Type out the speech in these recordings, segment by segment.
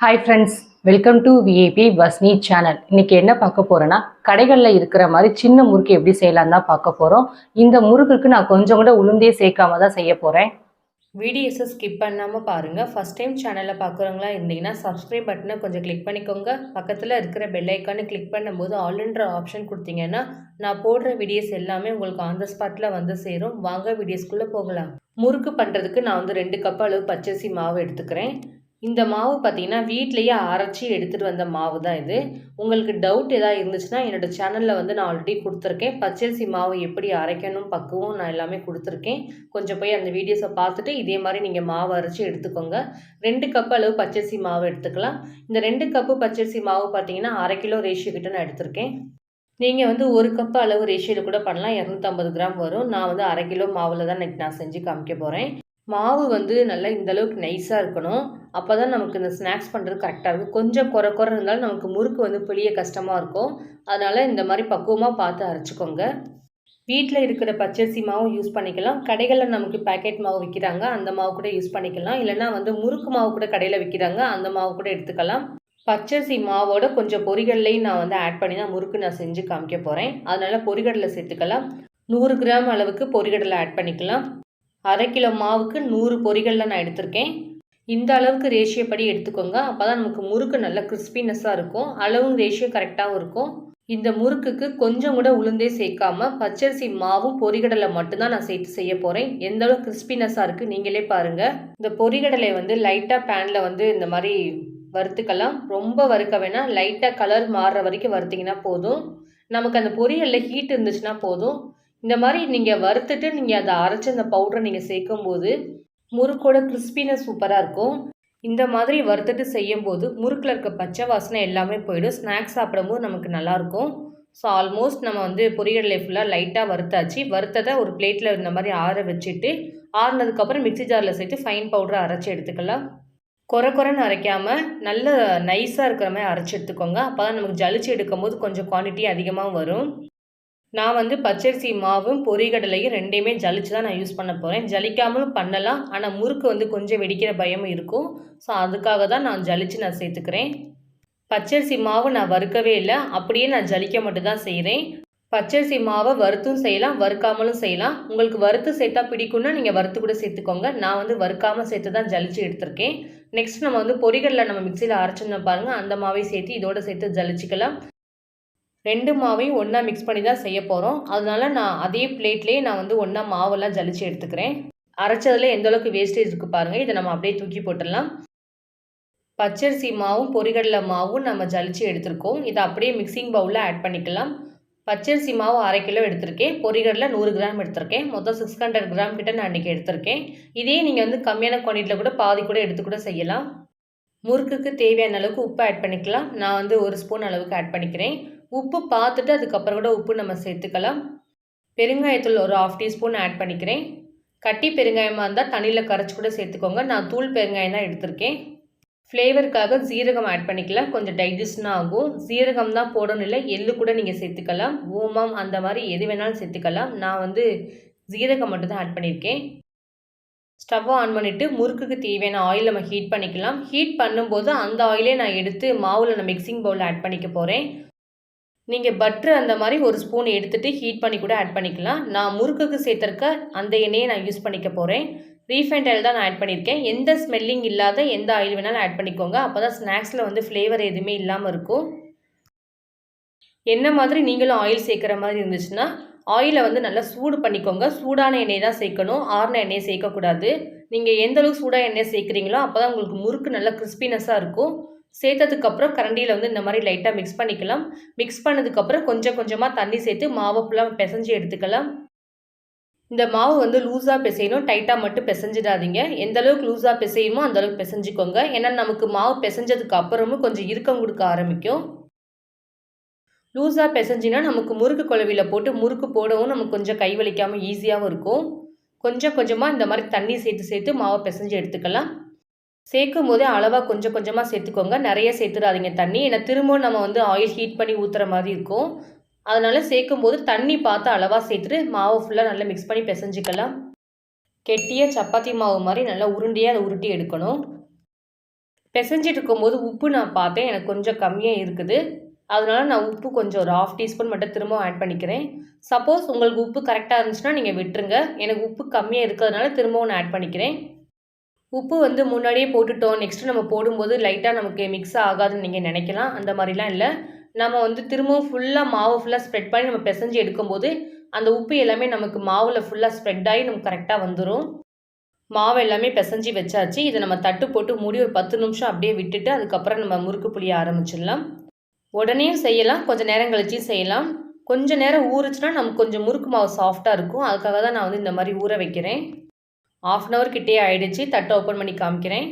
Hi friends welcome to VAB Vasni channel இன்னைக்கு என்ன பார்க்க போகிறேன்னா கடைகளில் இருக்கிற மாதிரி சின்ன முறுக்கு எப்படி செய்யலாம் தான் பார்க்க போகிறோம் இந்த முறுக்குக்கு நான் கொஞ்சம் கூட உளுந்தே சேர்க்காம தான் செய்ய போகிறேன் வீடியோஸை ஸ்கிப் பண்ணாமல் பாருங்கள் ஃபஸ்ட் டைம் சேனலில் பார்க்குறவங்களா இருந்தீங்கன்னா சப்ஸ்கிரைப் பட்டனை கொஞ்சம் கிளிக் பண்ணிக்கோங்க. பக்கத்தில் இருக்கிற பெல் ஐக்கானை கிளிக் பண்ணும்போது ஆல்ன்ற ஆப்ஷன் கொடுத்தீங்கன்னா நான் போடுற வீடியோஸ் எல்லாமே உங்களுக்கு ஆன் த ஸ்பாட்டில் வந்து சேரும். வாங்க வீடியோஸ்குள்ளே போகலாம். முறுக்கு பண்ணுறதுக்கு நான் வந்து ரெண்டு கப் அளவு பச்சரிசி மாவு எடுத்துக்கிறேன். இந்த மாவு பார்த்தீங்கன்னா வீட்லேயே அரைச்சி எடுத்துகிட்டு வந்த மாவு தான் இது. உங்களுக்கு டவுட் எதாவது இருந்துச்சுன்னா என்னோடய சேனலில் வந்து நான் ஆல்ரெடி கொடுத்துருக்கேன். பச்சரிசி மாவு எப்படி அரைக்கணும் பக்குவம் நான் எல்லாமே கொடுத்துருக்கேன். கொஞ்சம் போய் அந்த வீடியோஸை பார்த்துட்டு இதே மாதிரி நீங்கள் மாவு அரைச்சி எடுத்துக்கோங்க. ரெண்டு கப் அளவு பச்சரிசி மாவு எடுத்துக்கலாம். இந்த ரெண்டு கப்பு பச்சரிசி மாவு பார்த்தீங்கன்னா அரை கிலோ ரேஷியோ கிட்ட நான் எடுத்திருக்கேன். நீங்கள் வந்து ஒரு கப் அளவு ரேஷியோவில் கூட பண்ணலாம். இரநூத்தம்பது கிராம் வரும். நான் வந்து அரை கிலோ மாவில் தான் நான் செஞ்சு காமிக்க போகிறேன் மாவு வந்து நல்லா இந்த அளவுக்கு நைஸாக இருக்கணும். அப்போ தான் நமக்கு இந்த ஸ்நாக்ஸ் பண்ணுறது கரெக்டாக இருக்கும். கொஞ்சம் குறை குறை இருந்தாலும் நமக்கு முறுக்கு வந்து பிழிய கஷ்டமாக இருக்கும். அதனால் இந்த மாதிரி பக்குவமாக பார்த்து அரைச்சிக்கோங்க. வீட்டில் இருக்கிற பச்சரிசி மாவும் யூஸ் பண்ணிக்கலாம். கடைகளில் நமக்கு பேக்கெட் மாவு விற்கிறாங்க அந்த மாவு கூட யூஸ் பண்ணிக்கலாம். இல்லைனா வந்து முறுக்கு மாவு கூட கடையில் விற்கிறாங்க அந்த மாவு கூட எடுத்துக்கலாம். பச்சரிசி மாவோட கொஞ்சம் பொரிகடலையும் நான் வந்து ஆட் பண்ணி தான் முறுக்கு நான் செஞ்சு காமிக்க போகிறேன் அதனால் பொறிகடலை சேர்த்துக்கலாம். நூறு கிராம் அளவுக்கு பொறிகடலை ஆட் பண்ணிக்கலாம். அரை கிலோ மாவுக்கு நூறு பொறிகளில் நான் எடுத்திருக்கேன். இந்த அளவுக்கு ரேஷியோ படி எடுத்துக்கோங்க. அப்போ தான் நமக்கு முறுக்கு நல்ல கிறிஸ்பினஸ்ஸாக இருக்கும். அளவும் ரேஷியோ கரெக்டாகவும் இருக்கும். இந்த முறுக்குக்கு கொஞ்சம் கூட உளுந்தே சேர்க்காம பச்சரிசி மாவும் பொரிகடலை மட்டும்தான் நான் சேர்த்து செய்ய போகிறேன் எந்த அளவுக்கு கிறிஸ்பினஸ்ஸாக இருக்குது நீங்களே பாருங்கள் இந்த பொரிகடலை வந்து லைட்டாக பேனில் வந்து இந்த மாதிரி வறுத்துக்கலாம். ரொம்ப வறுக்க வேணாம். லைட்டாக கலர் மாறுற வரைக்கும் வறுத்திங்கன்னா போதும். நமக்கு அந்த பொரியலில் ஹீட் இருந்துச்சுன்னா போதும். இந்த மாதிரி நீங்கள் வறுத்துட்டு நீங்கள் அதை அரைச்ச அந்த பவுடரை நீங்கள் சேர்க்கும் போது முறுக்கோட கிறிஸ்பினஸ் சூப்பராக இருக்கும். இந்த மாதிரி வறுத்துட்டு செய்யும்போது முறுக்கில் இருக்க பச்சை வாசனை எல்லாமே போயிடும். ஸ்நாக்ஸ் சாப்பிடும்போது நமக்கு நல்லாயிருக்கும் ஸோ ஆல்மோஸ்ட் நம்ம வந்து பொரியல் ஃபுல்லாக லைட்டாக வறுத்தாச்சு. வறுத்ததை ஒரு பிளேட்டில் இந்த மாதிரி ஆற வச்சுட்டு ஆறுனதுக்கப்புறம் மிக்சி ஜாரில் சேர்த்து ஃபைன் பவுடரை அரைச்சி எடுத்துக்கலாம். குறை குறைன்னு அரைக்காமல் நல்ல நைஸாக இருக்கிற மாதிரி அரைச்சி எடுத்துக்கோங்க. அப்போ தான் நமக்கு ஜலிச்சு எடுக்கும் போது கொஞ்சம் குவான்டிட்டி அதிகமாக வரும். நான் வந்து பச்சரிசி மாவும் பொரிகடலையும் ரெண்டையுமே ஜலிச்சு தான் நான் யூஸ் பண்ண போகிறேன் ஜலிக்காமலும் பண்ணலாம். ஆனால் முறுக்கு வந்து கொஞ்சம் வெடிக்கிற பயமும் இருக்கும். ஸோ அதுக்காக தான் நான் ஜலிச்சு நான் சேர்த்துக்கிறேன். பச்சரிசி மாவு நான் வறுக்கவே இல்லை. அப்படியே நான் ஜலிக்க மட்டும் தான் செய்கிறேன் பச்சரிசி மாவை வறுத்தும் செய்யலாம் வறுக்காமலும் செய்யலாம். உங்களுக்கு வறுத்து சேர்த்தா பிடிக்கும்னா நீங்கள் வறுத்து கூட சேர்த்துக்கோங்க. நான் வந்து வறுக்காமல் சேர்த்து தான் ஜலிச்சு எடுத்திருக்கேன். நெக்ஸ்ட் நம்ம வந்து பொரிகளில் நம்ம மிக்சியில் அரைச்சிருந்தோம் பாருங்கள் அந்த மாவை சேர்த்து இதோட சேர்த்து ஜலிச்சிக்கலாம். ரெண்டு மாவையும் ஒன்றா மிக்ஸ் பண்ணி தான் செய்ய போகிறோம் அதனால் நான் அதே பிளேட்லேயே நான் வந்து ஒன்றா மாவெல்லாம் ஜலிச்சு எடுத்துக்கிறேன். அரைச்சதில் எந்தளவுக்கு வேஸ்டேஜ் இருக்குது பாருங்கள் இதை நம்ம அப்படியே தூக்கி போட்டுடலாம். பச்சரிசி மாவும் பொரிகடலை மாவும் நம்ம ஜலிச்சு எடுத்திருக்கோம். இதை அப்படியே மிக்சிங் பவுலில் ஆட் பண்ணிக்கலாம். பச்சரிசி மாவு அரை கிலோ எடுத்திருக்கேன். பொரிகடலை நூறு கிராம் எடுத்திருக்கேன். மொத்தம் சிக்ஸ் ஹண்ட்ரட் கிராம் கிட்ட நான் இன்றைக்கி எடுத்திருக்கேன். இதே நீங்கள் வந்து கம்மியான குவான்டிட்டியில் கூட பாதி கூட எடுத்து கூட செய்யலாம். முறுக்குக்கு தேவையான அளவுக்கு உப்பு ஆட் பண்ணிக்கலாம். நான் வந்து ஒரு ஸ்பூன் அளவுக்கு ஆட் பண்ணிக்கிறேன். உப்பு பார்த்துட்டு அதுக்கப்புறம் கூட உப்பு நம்ம சேர்த்துக்கலாம். பெருங்காயத்தூள் ஒரு ஆஃப் டீஸ்பூன் ஆட் பண்ணிக்கிறேன். கட்டி பெருங்காயமாக இருந்தால் தண்ணியில் கரைச்சி கூட சேர்த்துக்கோங்க. நான் தூள் பெருங்காயம் தான் எடுத்திருக்கேன். ஃப்ளேவருக்காக ஜீரகம் ஆட் பண்ணிக்கலாம் கொஞ்சம் டைஜஷனாக ஆகும். ஜீரகம் தான் போடணும் இல்லை எள்ளு கூட நீங்கள் சேர்த்துக்கலாம். ஓமம் அந்த மாதிரி எது வேணாலும் சேர்த்துக்கலாம். நான் வந்து ஜீரகம் மட்டும் தான் ஆட் பண்ணியிருக்கேன் ஸ்டவ்வை ஆன் பண்ணிவிட்டு முறுக்குக்கு தேவையான ஆயில் நம்ம ஹீட் பண்ணிக்கலாம். ஹீட் பண்ணும்போது அந்த ஆயிலே நான் எடுத்து மாவில் நான் மிக்சிங் பவுலில் ஆட் பண்ணிக்க போகிறேன் நீங்கள் பட்ரு அந்த மாதிரி ஒரு ஸ்பூன் எடுத்துகிட்டு ஹீட் பண்ணி கூட ஆட் பண்ணிக்கலாம். நான் முறுக்குக்கு சேர்த்துருக்க அந்த எண்ணெயை நான் யூஸ் பண்ணிக்க போகிறேன் ரீஃபைண்ட் ஆயில் தான் நான் ஆட் பண்ணியிருக்கேன் எந்த ஸ்மெல்லிங் இல்லாத எந்த ஆயில் வேணாலும் ஆட் பண்ணிக்கோங்க. அப்போ தான் ஸ்நாக்ஸில் வந்து ஃப்ளேவர் எதுவுமே இல்லாமல் இருக்கும். என்ன மாதிரி நீங்களும் ஆயில் சேர்க்குற மாதிரி இருந்துச்சுன்னா ஆயிலை வந்து நல்லா சூடு பண்ணிக்கோங்க. சூடான எண்ணெய் தான் சேர்க்கணும். ஆறுன எண்ணெயை சேர்க்கக்கூடாது. நீங்கள் எந்தளவுக்கு சூடாக எண்ணெய் சேர்க்குறீங்களோ அப்போ தான் உங்களுக்கு முறுக்கு நல்லா கிறிஸ்பினஸாக இருக்கும். சேர்த்ததுக்கப்புறம் கரண்டியில் வந்து இந்த மாதிரி லைட்டாக மிக்ஸ் பண்ணிக்கலாம். மிக்ஸ் பண்ணதுக்கப்புறம் கொஞ்சம் கொஞ்சமாக தண்ணி சேர்த்து மாவை ஃபுல்லாக பிசைஞ்சு எடுத்துக்கலாம். இந்த மாவு வந்து லூஸாக பிசையணும். டைட்டாக மட்டும் பிசைஞ்சிடாதீங்க. எந்த அளவுக்கு லூஸாக பிசையுமோ அந்தளவுக்கு பிசைஞ்சிக்கோங்க. ஏன்னா நமக்கு மாவு பிசைஞ்சதுக்கு அப்புறமும் கொஞ்சம் இறுக்கம் கொடுக்க ஆரம்பிக்கும். லூஸாக பிசைஞ்சினா நமக்கு முறுக்கு குழவியில் போட்டு முறுக்கு போடவும் நமக்கு கொஞ்சம் கை வலிக்காமல் ஈஸியாகவும் இருக்கும். கொஞ்சம் கொஞ்சமாக இந்த மாதிரி தண்ணி சேர்த்து சேர்த்து மாவை பிசைஞ்சு எடுத்துக்கலாம். சேர்க்கும் போதே அளவாக கொஞ்சம் கொஞ்சமாக சேர்த்துக்கோங்க. நிறைய சேர்த்துடாதீங்க தண்ணி. ஏன்னா திரும்பவும் நம்ம வந்து ஆயில் ஹீட் பண்ணி ஊற்றுற மாதிரி இருக்கும். அதனால் சேர்க்கும் போது தண்ணி பார்த்து அளவாக சேர்த்துட்டு மாவு ஃபுல்லாக நல்லா மிக்ஸ் பண்ணி பிசைஞ்சிக்கலாம். கெட்டிய சப்பாத்தி மாவு மாதிரி நல்லா உருண்டையாக அதை உருட்டி எடுக்கணும். பிசைஞ்சிட்டு இருக்கும்போது உப்பு நான் பார்த்தேன். எனக்கு கொஞ்சம் கம்மியாக இருக்குது. அதனால நான் உப்பு கொஞ்சம் ஒரு ஆஃப் டீஸ்பூன் மட்டும் திரும்ப ஆட் பண்ணிக்கிறேன். சப்போஸ் உங்களுக்கு உப்பு கரெக்டாக இருந்துச்சுன்னா நீங்கள் விட்டுருங்க. எனக்கு உப்பு கம்மியாக இருக்கிறதுனால திரும்பவும் நான் ஆட் பண்ணிக்கிறேன். உப்பு வந்து முன்னாடியே போட்டுட்டோம். நெக்ஸ்ட்டு நம்ம போடும்போது லைட்டாக நமக்கு மிக்ஸ் ஆகாதுன்னு நீங்கள் நினைக்கலாம். அந்த மாதிரிலாம் இல்லை. நம்ம வந்து திரும்பவும் ஃபுல்லாக மாவு ஃபுல்லாக ஸ்ப்ரெட் பண்ணி நம்ம பிசைஞ்சு எடுக்கும்போது அந்த உப்பு எல்லாமே நமக்கு மாவில் ஃபுல்லாக ஸ்ப்ரெட் ஆகி நமக்கு கரெக்டாக வந்துடும் மாவு எல்லாமே பிசைஞ்சு வச்சாச்சு. இதை நம்ம தட்டு போட்டு மூடி ஒரு பத்து நிமிஷம் அப்படியே விட்டுட்டு அதுக்கப்புறம் நம்ம முறுக்கு புளிய ஆரம்பிச்சிடலாம். உடனேயும் செய்யலாம். கொஞ்சம் நேரம் கழிச்சும் செய்யலாம். கொஞ்சம் நேரம் ஊறுச்சுன்னா நமக்கு கொஞ்சம் முறுக்கு மாவு சாஃப்டாக இருக்கும். அதுக்காக தான் நான் வந்து இந்த மாதிரி ஊற வைக்கிறேன். ஆஃப் அன் ஹவர் கிட்டே ஆயிடுச்சு. தட்டை ஓப்பன் பண்ணி காமிக்கிறேன்.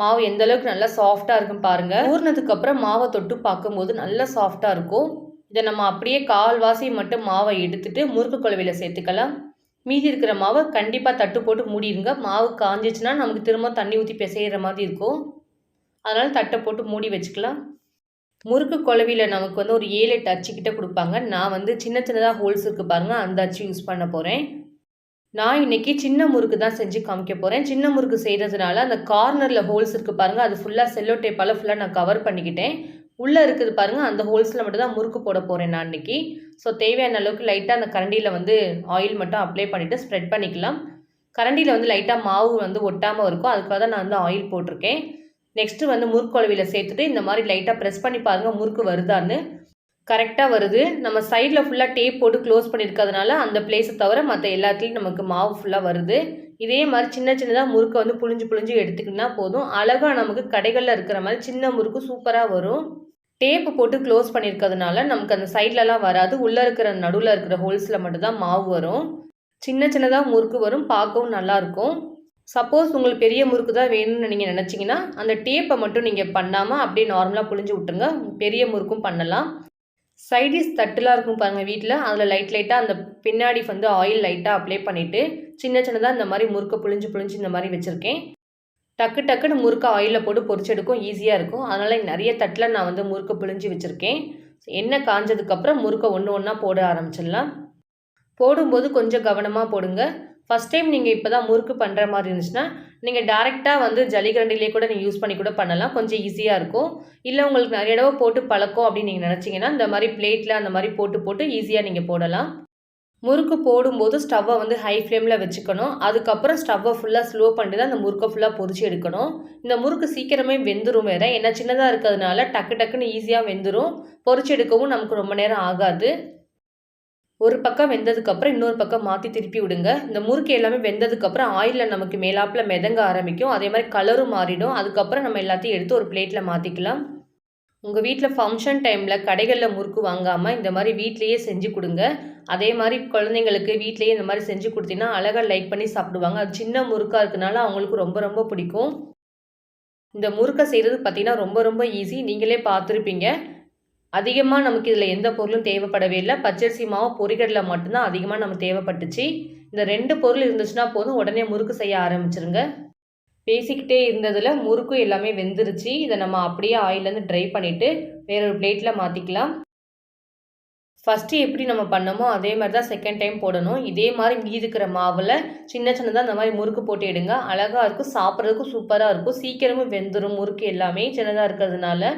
மாவு எந்த அளவுக்கு நல்லா சாஃப்டாக இருக்கும் பாருங்கள் ஊறினதுக்கப்புறம் மாவை தொட்டு பார்க்கும்போது நல்லா சாஃப்டாக இருக்கும். இதை நம்ம அப்படியே கால்வாசி மட்டும் மாவை எடுத்துட்டு முறுக்கு குழவையில் சேர்த்துக்கலாம். மீதி இருக்கிற மாவை கண்டிப்பாக தட்டு போட்டு மூடிடுங்க. மாவு காஞ்சிச்சுன்னா நமக்கு திரும்ப தண்ணி ஊற்றி பிசைகிற மாதிரி இருக்கும். அதனால் தட்டை போட்டு மூடி வச்சுக்கலாம். முறுக்கு குழவியில் நமக்கு வந்து ஒரு ஏழு எட்டு அச்சு கிட்ட கொடுப்பாங்க. நான் வந்து சின்ன சின்னதாக ஹோல்ஸ் இருக்குது பாருங்கள் அந்த அச்சு யூஸ் பண்ண போகிறேன் நான் இன்னைக்கு சின்ன முறுக்கு தான் செஞ்சு காமிக்க போகிறேன் சின்ன முறுக்கு செய்கிறதுனால அந்த கார்னரில் ஹோல்ஸ் இருக்குது பாருங்கள் அது ஃபுல்லாக செல்லோ டேப்பால் ஃபுல்லாக நான் கவர் பண்ணிக்கிட்டேன். உள்ளே இருக்குது பாருங்கள் அந்த ஹோல்ஸில் மட்டும் தான் முறுக்கு போட போகிறேன் நான் இன்றைக்கி ஸோ தேவையான அளவுக்கு லைட்டாக அந்த கரண்டியில் வந்து ஆயில் மட்டும் அப்ளை பண்ணிவிட்டு ஸ்ப்ரெட் பண்ணிக்கலாம். கரண்டியில் வந்து லைட்டாக மாவு வந்து ஒட்டாமல் இருக்கும். அதுக்காக தான் நான் வந்து ஆயில் போட்டிருக்கேன். நெக்ஸ்ட்டு வந்து முறுக்கு குழவியில் சேர்த்துட்டு இந்த மாதிரி லைட்டாக ப்ரெஸ் பண்ணி பாருங்கள் முறுக்கு வருதான்னு. கரெக்டாக வருது. நம்ம சைடில் ஃபுல்லாக டேப் போட்டு க்ளோஸ் பண்ணியிருக்கிறதுனால அந்த பிளேஸை தவிர மற்ற எல்லாத்துலேயும் நமக்கு மாவு ஃபுல்லாக வருது. இதே மாதிரி சின்ன சின்னதாக முறுக்கை வந்து புழிஞ்சு புழிஞ்சு எடுத்துக்கினா போதும். அழகாக நமக்கு கடைகளில் இருக்கிற மாதிரி சின்ன முறுக்கு சூப்பராக வரும். டேப்பு போட்டு க்ளோஸ் பண்ணியிருக்கிறதுனால நமக்கு அந்த சைட்லலாம் வராது. உள்ளே இருக்கிற நடுவில் இருக்கிற ஹோல்ஸில் மட்டும்தான் மாவு வரும். சின்ன சின்னதாக முறுக்கு வரும். பார்க்கவும் நல்லாயிருக்கும் சப்போஸ் உங்களுக்கு பெரிய முறுக்கு தான் வேணும்னு நீங்கள் நினச்சிங்கன்னா அந்த டேப்பை மட்டும் நீங்கள் பண்ணாமல் அப்படியே நார்மலாக புழிஞ்சு விட்டுருங்க. பெரிய முறுக்கும் பண்ணலாம். சைடிஸ் தட்டுலாம் இருக்கும் பாருங்கள் வீட்டில் அதில் லைட் லைட்டாக அந்த பின்னாடி வந்து ஆயில் லைட்டாக அப்ளை பண்ணிவிட்டு சின்ன சின்னதாக இந்த மாதிரி முறுக்கை புழிஞ்சு புழிஞ்சு இந்த மாதிரி வச்சுருக்கேன். டக்கு டக்குன்னு முறுக்க ஆயிலில் போட்டு பொரிச்செடுக்கும் ஈஸியாக இருக்கும். அதனால் நிறைய தட்டில் நான் வந்து முறுக்கை புழிஞ்சு வச்சுருக்கேன். எண்ணெய் காஞ்சதுக்கப்புறம் முறுக்கை ஒன்று ஒன்றா போட ஆரம்பிச்சிடலாம். போடும்போது கொஞ்சம் கவனமாக போடுங்க. ஃபஸ்ட் டைம் நீங்கள் இப்போ தான் முறுக்கு பண்ணுற மாதிரி இருந்துச்சுன்னா நீங்கள் டேரெக்டாக வந்து ஜல்லிக்கரண்டிலே கூட நீங்கள் யூஸ் பண்ணி கூட பண்ணலாம். கொஞ்சம் ஈஸியாக இருக்கும். இல்லை உங்களுக்கு நிறைய தடவை போட்டு பழக்கம் அப்படின்னு நீங்கள் நினச்சிங்கன்னா இந்த மாதிரி பிளேட்டில் அந்த மாதிரி போட்டு போட்டு ஈஸியாக நீங்கள் போடலாம். முறுக்கு போடும்போது ஸ்டவ்வை வந்து ஹை ஃப்ளேமில் வச்சுக்கணும். அதுக்கப்புறம் ஸ்டவ்வை ஃபுல்லாக ஸ்லோ பண்ணிட்டு தான் அந்த முறுக்கை ஃபுல்லாக பொறிச்சு எடுக்கணும். இந்த முறுக்கு சீக்கிரமே வெந்துடும் வேறு. ஏன்னா சின்னதாக இருக்கிறதுனால டக்கு டக்குன்னு ஈஸியாக வெந்துடும் பொறிச்சு எடுக்கவும் நமக்கு ரொம்ப நேரம் ஆகாது. ஒரு பக்கம் வெந்ததுக்கப்புறம் இன்னொரு பக்கம் மாற்றி திருப்பி விடுங்க. இந்த முறுக்கு எல்லாமே வெந்ததுக்கப்புறம் ஆயிலில் நமக்கு மேலாப்பில் மிதங்க ஆரம்பிக்கும். அதே மாதிரி கலரும் மாறிடும். அதுக்கப்புறம் நம்ம எல்லாத்தையும் எடுத்து ஒரு பிளேட்டில் மாற்றிக்கலாம் உங்கள் வீட்டில் ஃபங்க்ஷன் டைமில் கடைகளில் முறுக்கு வாங்காமல் இந்த மாதிரி வீட்லேயே செஞ்சு கொடுங்க. அதே மாதிரி குழந்தைங்களுக்கு வீட்லேயே இந்த மாதிரி செஞ்சு கொடுத்தீங்கன்னா அழகாக லைக் பண்ணி சாப்பிடுவாங்க. அது சின்ன முறுக்காக இருக்கனால அவங்களுக்கு ரொம்ப ரொம்ப பிடிக்கும். இந்த முறுக்கை செய்கிறது பார்த்திங்கன்னா ரொம்ப ரொம்ப ஈஸி நீங்களே பார்த்துருப்பீங்க. அதிகமாக நமக்கு இதில் எந்த பொருளும் தேவைப்படவே இல்லை. பச்சரிசி மாவு பொறிகடலை மட்டும்தான் அதிகமாக நமக்கு தேவைப்பட்டுச்சு. இந்த ரெண்டு பொருள் இருந்துச்சுன்னா போதும். உடனே முறுக்கு செய்ய ஆரம்பிச்சிருங்க. பேசிக்கிட்டே இருந்ததில் முறுக்கும் எல்லாமே வெந்துருச்சு. இதை நம்ம அப்படியே ஆயிலேருந்து ட்ரை பண்ணிவிட்டு வேற ஒரு பிளேட்டில் மாற்றிக்கலாம் ஃபஸ்ட்டு எப்படி நம்ம பண்ணமோ அதே மாதிரி தான் செகண்ட் டைம் போடணும். இதே மாதிரி மீதி இருக்கிற மாவில் சின்ன சின்னதாக இந்த மாதிரி முறுக்கு போட்டு எடுங்க. அழகாக இருக்கும். சாப்பிட்றதுக்கும் சூப்பராக இருக்கும். சீக்கிரமும் வெந்துடும் முறுக்கு எல்லாமே சின்னதாக இருக்கிறதுனால.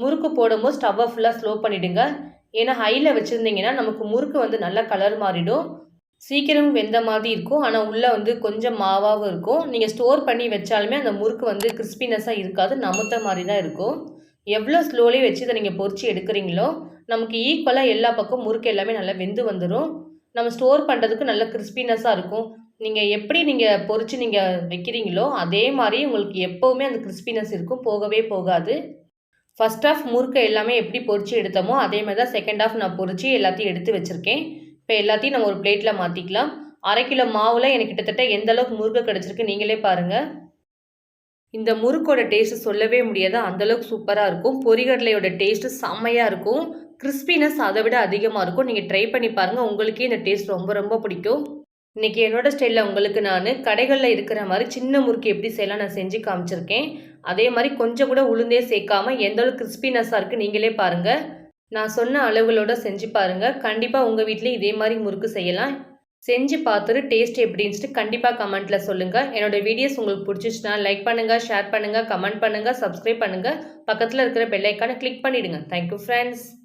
முறுக்கு போடும்போது ஸ்டவ்வை ஃபுல்லாக ஸ்லோ பண்ணிவிடுங்க ஏன்னா ஹையில் வச்சுருந்தீங்கன்னா நமக்கு முறுக்கு வந்து நல்லா கலர் மாறிடும். சீக்கிரம் வெந்த மாதிரி இருக்கும். ஆனால் உள்ளே வந்து கொஞ்சம் மாவாகவும் இருக்கும். நீங்கள் ஸ்டோர் பண்ணி வச்சாலுமே அந்த முறுக்கு வந்து கிறிஸ்பினஸாக இருக்காது. நமுத்த மாதிரி தான் இருக்கும். எவ்வளோ ஸ்லோலி வச்சு இதை நீங்கள் பொறிச்சு எடுக்கிறீங்களோ நமக்கு ஈக்குவலாக எல்லா பக்கம் முறுக்கு எல்லாமே நல்லா வெந்து வந்துடும் நம்ம ஸ்டோர் பண்ணுறதுக்கு நல்ல கிறிஸ்பினஸாக இருக்கும். நீங்கள் எப்படி நீங்கள் பொறிச்சு நீங்கள் வைக்கிறீங்களோ அதே மாதிரி உங்களுக்கு எப்போவுமே அந்த கிறிஸ்பினஸ் இருக்கும். போகவே போகாது. ஃபஸ்ட் ஆஃப் முறுக்கை எல்லாமே எப்படி பொறிச்சு எடுத்தோமோ அதே மாதிரி தான் செகண்ட் ஆஃப் நான் பொறிச்சு எல்லாத்தையும் எடுத்து வச்சுருக்கேன். இப்போ எல்லாத்தையும் நம்ம ஒரு பிளேட்டில் மாற்றிக்கலாம் அரை கிலோ மாவில் எனக்கு கிட்டத்தட்ட எந்த அளவுக்கு முறுக்கு கிடச்சிருக்கு நீங்களே பாருங்கள் இந்த முறுக்கோட டேஸ்ட்டு சொல்லவே முடியாது. அந்தளவுக்கு சூப்பராக இருக்கும். பொரிகடலையோட டேஸ்ட்டு செம்மையாக இருக்கும். கிறிஸ்பினஸ் அதை விட அதிகமாக இருக்கும். நீங்கள் ட்ரை பண்ணி பாருங்கள் உங்களுக்கே இந்த டேஸ்ட் ரொம்ப ரொம்ப பிடிக்கும். இன்றைக்கி என்னோடய ஸ்டைலில் உங்களுக்கு நான் கடைகளில் இருக்கிற மாதிரி சின்ன முறுக்கு எப்படி செய்யலாம் நான் செஞ்சு காமிச்சிருக்கேன். அதே மாதிரி கொஞ்சம் கூட உளுந்தே சேர்க்காம எந்த அளவுக்கு கிறிஸ்பினஸாக இருக்குது நீங்களே பாருங்கள் நான் சொன்ன அளவுகளோட செஞ்சு பாருங்கள் கண்டிப்பாக உங்கள் வீட்லேயும் இதே மாதிரி முறுக்கு செய்யலாம். செஞ்சு பார்த்துட்டு டேஸ்ட் எப்படின்ட்டு கண்டிப்பாக கமெண்ட்டில் சொல்லுங்கள் என்னோட வீடியோஸ் உங்களுக்கு பிடிச்சிச்சுன்னா லைக் பண்ணுங்கள் ஷேர் பண்ணுங்கள் கமெண்ட் பண்ணுங்கள் சப்ஸ்கிரைப் பண்ணுங்கள் பக்கத்தில் இருக்கிற பெல் கிளிக் பண்ணிவிடுங்க தேங்க்யூ ஃப்ரெண்ட்ஸ்